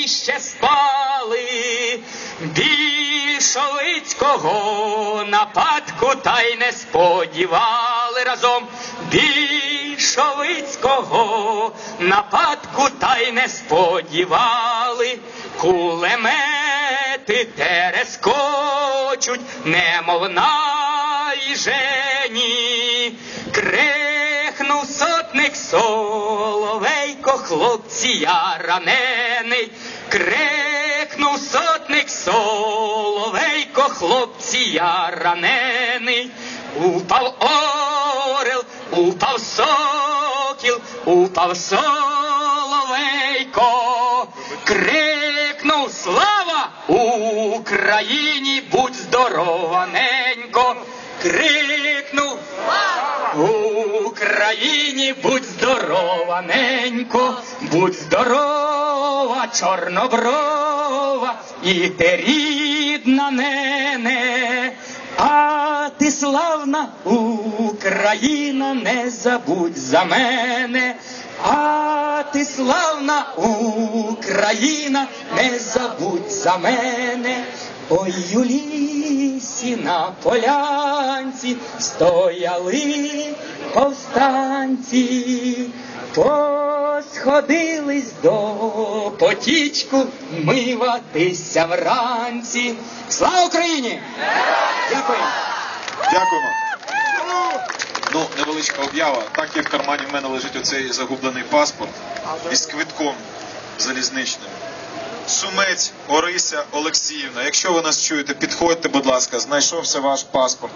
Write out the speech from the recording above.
ще спали, більшовицького нападку та й не сподівали разом. Більшовицького нападку та й не сподівали, кулемети терескочуть, немов жені. Крехнув сотник соловейко, хлопці, я ранений. Крекнув сотник соловейко, хлопці, я ранений. Упав орел, упав сокіл, упав соловейко. Крикнув слава Україні, будь здорова, ненько. Крикнув Україні, будь здорова, ненько, будь здорова, чорноброва, і ти рідна нене, а ти славна Україна, не забудь за мене. А ти славна Україна, не забудь за мене. Ой, у лісі на полянці стояли повстанці, посходились до потічку миватися вранці. Слава Україні! Дякую. Дякуємо. Ну, невеличка об'ява. Так як в кармані в мене лежить оцей загублений паспорт із квитком залізничним. Сумець Орися Олексіївна. Якщо ви нас чуєте, підходьте, будь ласка, знайшовся ваш паспорт.